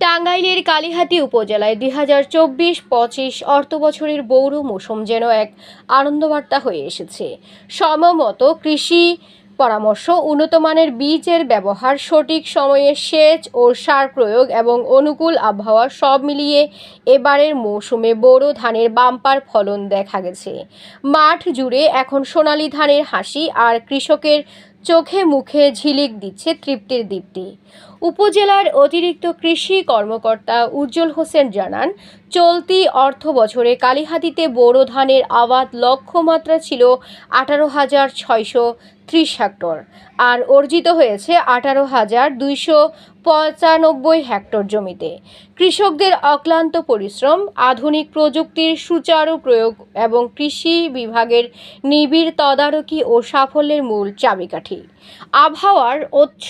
টাঙ্গাইলের কালীহাতি উপজেলায় দুই হাজার চব্বিশ পঁচিশ অর্থবছরের বৌর মৌসুম যেন এক আনন্দবার্তা হয়ে এসেছে। সময়মতো কৃষি পরামর্শ, উন্নত মানের বীজের ব্যবহার, সঠিক সময়ে সেচ ও সার প্রয়োগ এবং অনুকূল আবহাওয়া সব মিলিয়ে এবারের মৌসুমে বোরো ধানের বাম্পার ফলন দেখা গেছে। মাঠ জুড়ে এখন সোনালী ধানের হাসি আর কৃষকের চোখে মুখে ঝিলিক দিচ্ছে তৃপ্তির দীপ্তি। উপজেলার অতিরিক্ত কৃষি কর্মকর্তা উজ্জ্বল হোসেন জানান, চলতি অর্থ বছরে কালীহাতিতে বোরো ধানের আবাদ লক্ষ্যমাত্রা ছিল আঠারো হাজার ছয়শো ত্রিশ হেক্টর, আর অর্জিত হয়েছে আঠারো হাজার দুইশো পঁচানব্বই হেক্টর জমিতে। কৃষকদের অক্লান্ত পরিশ্রম, আধুনিক প্রযুক্তির সুচারু প্রয়োগ এবং কৃষি বিভাগের নিবিড় তদারকি ও সাফল্যের মূল চাবিকাঠি। আবহাওয়ার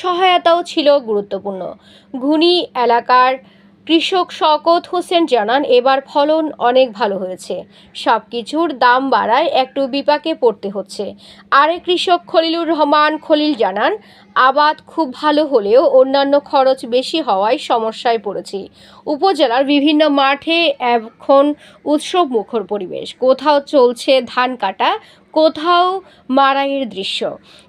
সহায়তাও ছিল গুরুত্বপূর্ণ। ঘুনি এলাকার কৃষক শকত হোসেন জানান, এবার ফলন অনেক ভালো হয়েছে। সব কিছুর দাম বাড়ায় একটু বিপাকে পড়তে হচ্ছে। আরেক কৃষক খলিলুর রহমান খলিল জানান, আবাদ খুব ভালো হলেও অন্যান্য খরচ বেশি হওয়ায় সমস্যায় পড়েছি। উপজেলার বিভিন্ন মাঠে এখন উৎসব মুখর পরিবেশ। কোথাও চলছে ধান কাটা, কোথাও মারাইয়ের দৃশ্য।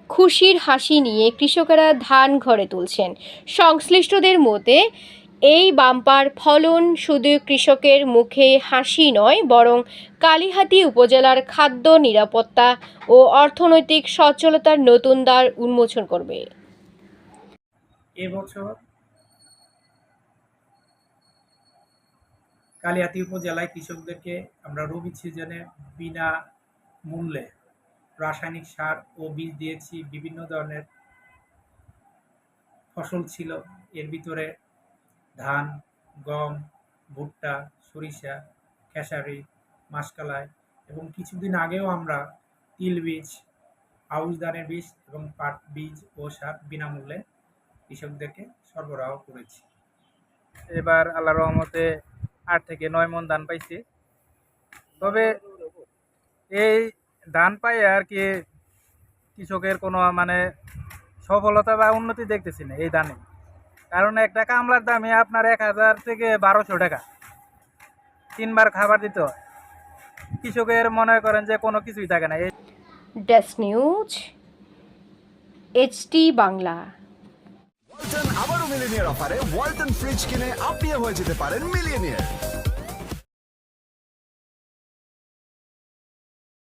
খুশির হাসি নিয়ে কৃষকেরা ধান ঘরে তুলছেন। সংশ্লিষ্টদের মতে এই বাম্পার ফলন শুধু কৃষকের মুখে হাসি নয়, বরং কালিহাতী উপজেলার খাদ্য নিরাপত্তা ও অর্থনৈতিক সচ্ছলতার নতুন দ্বার উন্মোচন করবে। এবছর কালিয়াতি উপজেলায় কৃষকদেরকে আমরা রবি সিজনে বিনা মূল্যে রাসায়নিক সার ও বীজ দিয়েছি, বিভিন্ন ধরনের ফসল ছিল। এর ভিতরে ধান, গম, ভুট্টা, সরিষা, খেসারি, মাসকালাই এবং কিছুদিন আগেও আমরা তিল বীজ, আউশ ধানের বীজ এবং পাট বীজ ও সার বিনামূল্যে কৃষকদেরকে সরবরাহ করেছি। এবার আল্লাহ রহমতে আট থেকে নয় মন ধান পাইছি। তবে এই ধান পাই আর কি কৃষকের কোনো মানে সফলতা বা উন্নতি দেখতেছি না এই ধানে। কারণ একটা কামলার দামে আপনার এক হাজার থেকে বারোশো টাকা। তিনবার খাবার দিতে হয়। কৃষকের মনে করেন যে কোনো কিছুই থাকে না। এই desk news HT Bangla. Walton আবারও মিলিনিয়ার অফারে ওয়ালটন ফ্রিজ কিনে আপনিও হয়ে যেতে পারেন মিলিয়নিয়ার।